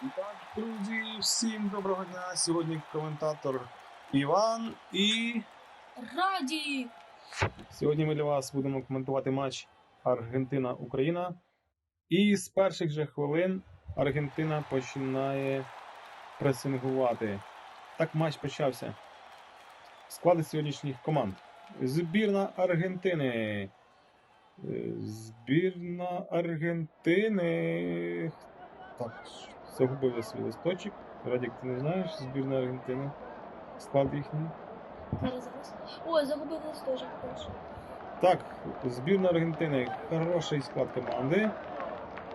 Так, друзі, всім доброго дня. Сьогодні коментатор Іван і Раді! сьогодні ми для вас будемо коментувати матч Аргентина-Україна. І з перших же хвилин Аргентина починає пресингувати. Так матч почався. Склади сьогоднішніх команд. Збірна Аргентини. Збірна Аргентини. Так, загубив я свій листочок. Радік, ти не знаєш збірна Аргентини? Склад їхній. Ой, загубив листочок теж. Так, збірна Аргентини. Хороший склад команди.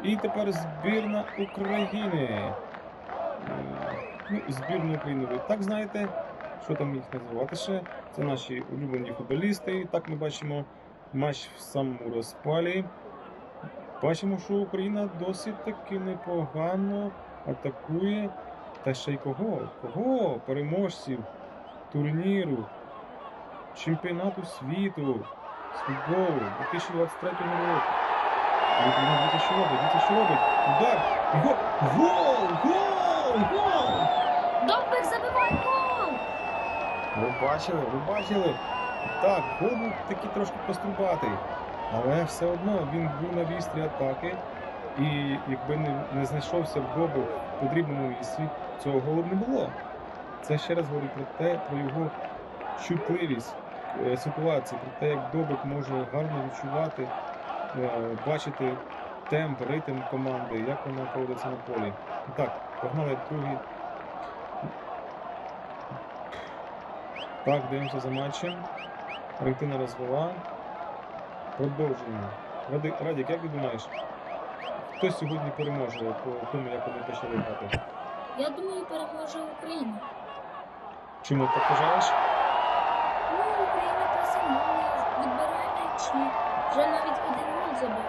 І тепер збірна України. Е, Ну, збірну України ви так знаєте, що там їх називати ще. Це наші улюблені футболісти. І так ми бачимо матч в самому розпалі. Бачимо, що Україна досить таки непогано атакує. Та ще й кого? Кого? Переможців турніру, чемпіонату світу з футболу 2023 року. Дивіться, що робить, дивіться, що робить. Удар! Гол! Гол! Гол! Гол! Довбик забивай гол! Ви бачили, ви бачили? Так, гол був такий трошки пострубатий. Але все одно він був на вістрі атаки. І якби не, не знайшовся в Гобу в потрібному місці, цього б не було. Це ще раз говорить про те, про його чутливість е, ситуації, про те, як Добик може гарно відчувати, е, бачити темп, ритм команди, як вона поводиться на полі. Так, погнали другий. Так, дивимося за матчем. Аргентина розвела. Продовжуємо. Ради- Радік, як ти думаєш, хто сьогодні переможе по тому, як вони почали грати? Я думаю, переможе Україна. Чому так вважаєш? Ну, Україна пресингує, відбирає м'ячі. Вже навіть один гол забив.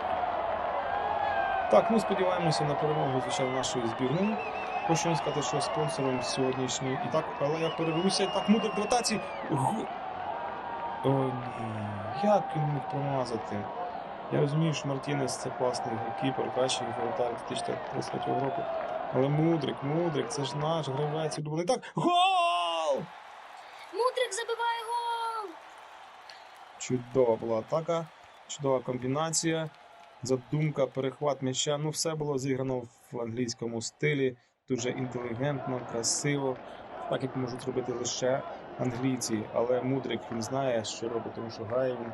Так, ми сподіваємося на перемогу, звичайно, нашої збірної. Хочу вам сказати, що спонсором сьогоднішньої. І так, але я перервуся. Так, мудр в ротації. О, ні. Як він міг промазати? Я розумію, що Мартінес це класний голкіпер, кращий воротар 2033 року. Але мудрик, мудрик, це ж наш гравець улюблений. Так, гол! Мудрик забиває гол! Чудова була атака, чудова комбінація, задумка, перехват м'яча. Ну, все було зіграно в англійському стилі, дуже інтелігентно, красиво, так як можуть робити лише англійці. Але мудрик він знає, що робить, тому що грає він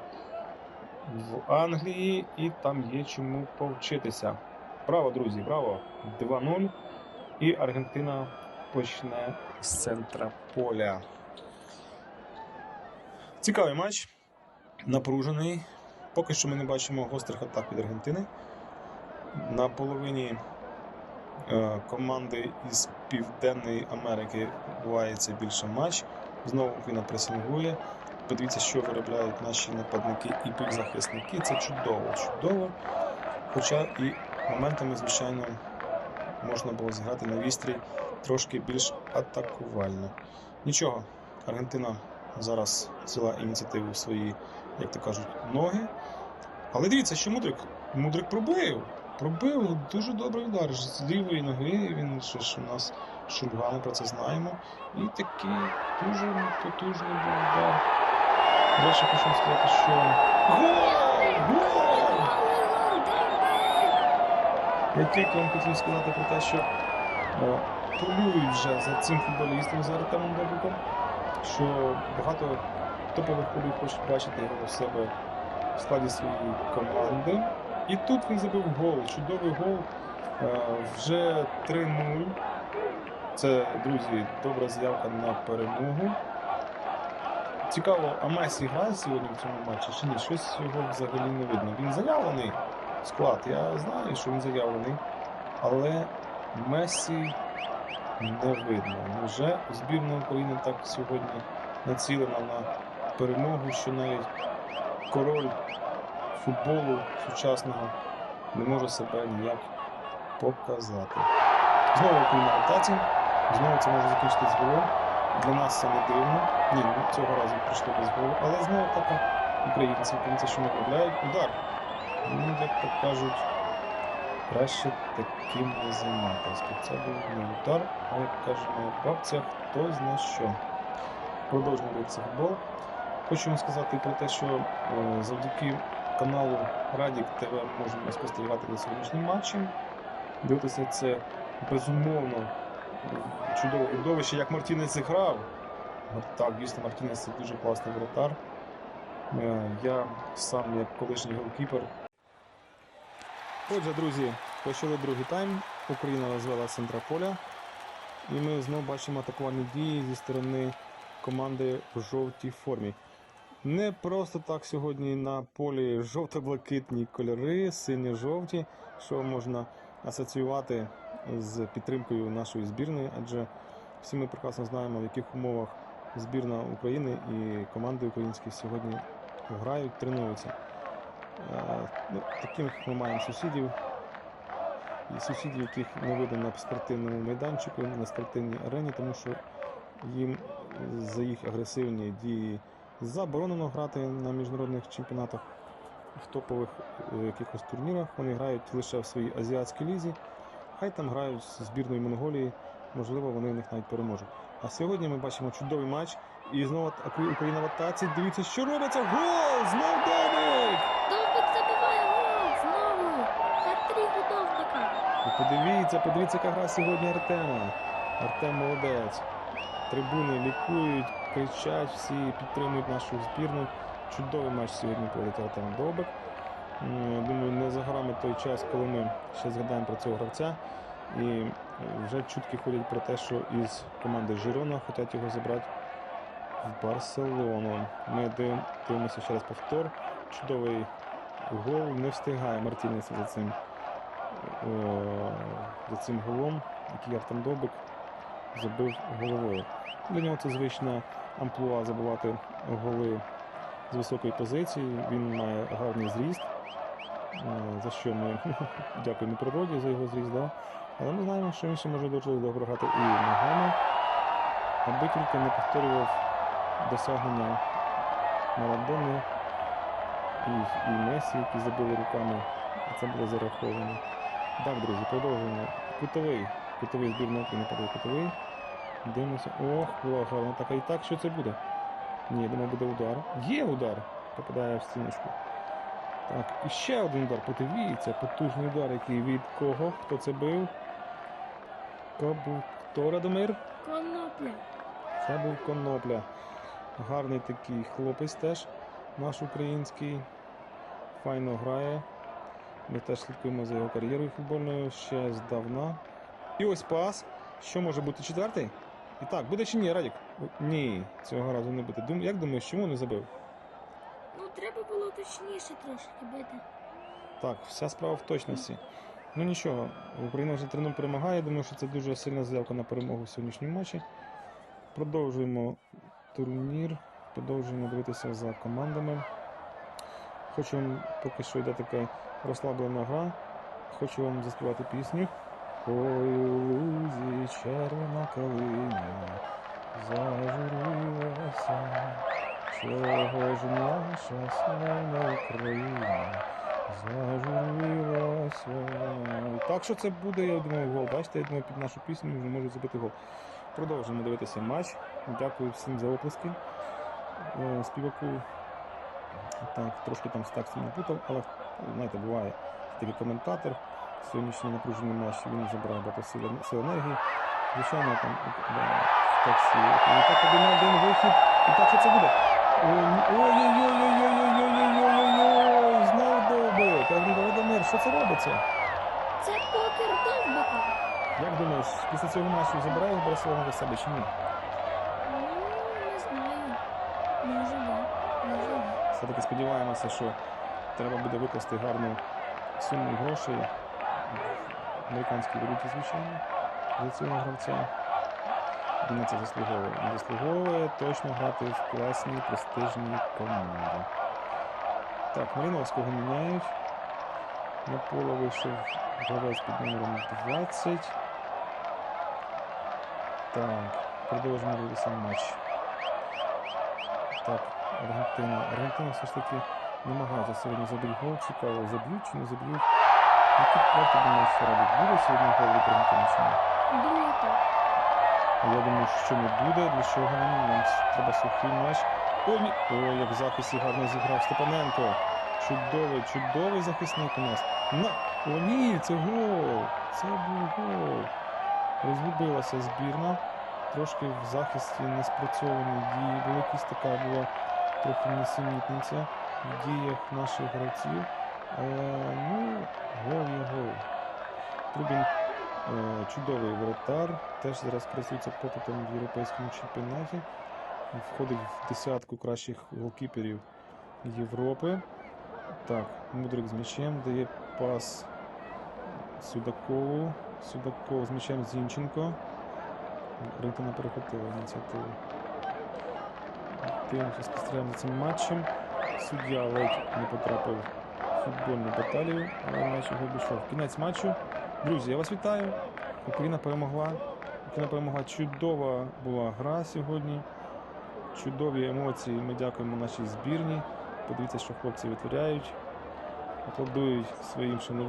в Англії і там є чому повчитися. Браво, друзі, браво! 2-0. І Аргентина почне з центра поля. Цікавий матч напружений. Поки що ми не бачимо гострих атак від Аргентини. На половині е, команди із Південної Америки відбувається більше матч. Знову Україна пресингує. Подивіться, що виробляють наші нападники і півзахисники. Це чудово, чудово. Хоча і моментами, звичайно, можна було зіграти на вістрі трошки більш атакувально. Нічого, Аргентина зараз взяла ініціативу в свої, як то кажуть, ноги. Але дивіться, що Мудрик. Мудрик пробив. Пробив дуже добрий удар з лівої ноги. Він ще ж у нас шульга, ми про це знаємо. І такий дуже потужний був удар. Далі хочу сказати, що. Гол! Гол! Я тільки вам хотів сказати про те, що е, полюють вже за цим футболістом, за Артемом Добриком, що багато топових клубів хочуть бачити його в себе в складі своєї команди. І тут він забив гол, чудовий гол. Е, вже 3-0. Це, друзі, добра заявка на перемогу. Цікаво, а Месі грає сьогодні в цьому матчі чи ні? Щось його взагалі не видно. Він заявлений склад. Я знаю, що він заявлений, але Месі не видно. Невже збірна України так сьогодні націлена на перемогу, що навіть король футболу сучасного не може себе ніяк показати. Знову Україна атаці, знову це може закінчитись голом. Для нас це не дивно. Ні, ну, цього разу прийшло без голу, але знову така українці, українці, що не виробляють удар. Ну, як то кажуть, Краще таким не займатися. Це був не удар, а як каже моя бабця, хто зна що. Продовжуємо дивитися футбол. Хочу вам сказати про те, що е, завдяки каналу Радік ТВ можемо спостерігати за сьогоднішнім матчем. Дивитися це безумовно чудове видовище, як Мартінець грав. Так, дійсно, Мартінець це дуже класний воротар. Е, Я сам як колишній голкіпер. Отже, друзі, почали другий тайм. Україна розвела центра поля. І ми знову бачимо атакувальні дії зі сторони команди в жовтій формі. Не просто так сьогодні на полі жовто-блакитні кольори, синьо-жовті, що можна асоціювати з підтримкою нашої збірної, адже всі ми прекрасно знаємо, в яких умовах збірна України і команди українські сьогодні грають, тренуються. Е, Ну, таких ми маємо сусідів, і сусідів, яких не видно на спортивному майданчику, на спортивній арені, тому що їм за їх агресивні дії заборонено грати на міжнародних чемпіонатах в топових е, якихось турнірах. Вони грають лише в своїй азіатській лізі, хай там грають з збірною Монголії, можливо, вони в них навіть переможуть. А сьогодні ми бачимо чудовий матч. І знову Україна в атаці. Дивіться, що робиться! Гол! Знов Довбик! Довбик забиває гол! Знову! Хет-трік у Довбика! Подивіться, подивіться, яка гра сьогодні Артема. Артем молодець. Трибуни лікують, кричать, всі підтримують нашу збірну. Чудовий матч сьогодні проводить Артем Довбик. Я Думаю, не за горами той час, коли ми ще згадаємо про цього гравця. І е, вже чутки ходять про те, що із команди Жирона хочуть його забрати в Барселону. Ми дивимося ще раз повтор. Чудовий гол. Не встигає Мартінес за цим е, за цим голом, який Артем забив головою. Для нього це звична амплуа забивати голи з високої позиції. Він має гарний зріст, за що ми дякуємо природі за його зріст. Да? Але ми знаємо, що він ще може дуже добре грати і ногами, аби тільки не повторював досягнення Марадони і, і Месі, які забили руками, і це було зараховано. Так, друзі, продовжуємо. Кутовий. Кутовий збірна України падає кутовий. Дивимося. Ох, була гарна така. І так, що це буде? Ні, я думаю, буде удар. Є удар. Попадає в стіночку. Так, і ще один удар. Подивіться, потужний удар, який від кого? Хто це бив? Був? Хто Радомир? Конопля! Це був Конопля. Гарний такий хлопець теж, наш український. Файно грає. Ми теж слідкуємо за його кар'єрою футбольною ще здавна. І ось пас. Що може бути четвертий? І так, буде чи ні, Радік? Ні, цього разу не буде. Як думаєш, чому не забив? Було точніше трошки бити. Так, вся справа в точності. Ну нічого, Україна вже 3-0 перемагає. Думаю, що це дуже сильна заявка на перемогу в сьогоднішньому матчі. Продовжуємо турнір, продовжуємо дивитися за командами. Хочу вам поки що йде така розслаблена гра. Хочу вам заспівати пісню. Ой, лузі червона калиня зажурилася. Чого ж наша славна Україна зажурилася? Так що це буде, я думаю, гол. Бачите, я думаю, під нашу пісню вже можуть забити гол. Продовжуємо дивитися матч. Дякую всім за оплески. Е, Співаку так, трошки там текстом напутав, але знаєте, буває такий коментатор. Сьогоднішній напружений матч він забрав багато сил, енергії. Звичайно, там в тексті. І так один вихід. І так що це буде? Ой-ой-ой-ой-ой-ой-ой-ой-ой-ой-ой! Знов добик! Володимир, що це робиться? Це покер Довбика! Як думаєш, після цього матчу забирає Барселона до себе чи ні? Ну, не знаю. Може, да. Може, да. Все-таки сподіваємося, що треба буде викласти гарну суму грошей в американській валюті, звичайно, за цього гравця. На це заслуговує. Заслуговує точно грати в класній, престижній команді. Так, Маріновського міняють. На поле вийшов гравець під номером 20. Так, продовжимо дивитися матч. Так, Аргентина. Аргентина все ж таки намагається сьогодні забити гол. Цікаво, заб'ють чи не заб'ють. Які як ти думаєш, Радик, буде сьогодні гол від Аргентини чи ні? Думаю, так. Я думаю, що не буде. Для чого нам? Нам треба сухий м'яч. Ой, ні. Ой, як в захисті гарно зіграв Степаненко. Чудовий, чудовий захисник у нас. На. О, ні, це гол. Це був гол. Розгубилася збірна. Трошки в захисті не спрацьовані дії. Була якась така була трохи несамітниця в діях наших гравців. Але ну, гол є гол. Трубін Чудовий воротар, теж зараз працюється попитом в європейському чемпіонаті. Входить в десятку кращих голкіперів Європи. Так, Мудрик з м'ячем дає пас Судакову. Судаков з м'ячем Зінченко. Аргентина перехопила ініціативу. Дивимося, спостерігаємо за цим матчем. Суддя ледь не потрапив в футбольну баталію, але матч його обійшов. Кінець матчу. Друзі, я вас вітаю. Україна перемогла. Україна перемогла. Чудова була гра сьогодні. Чудові емоції. Ми дякуємо нашій збірні. Подивіться, що хлопці витворяють. Аплодують своїм шануванням.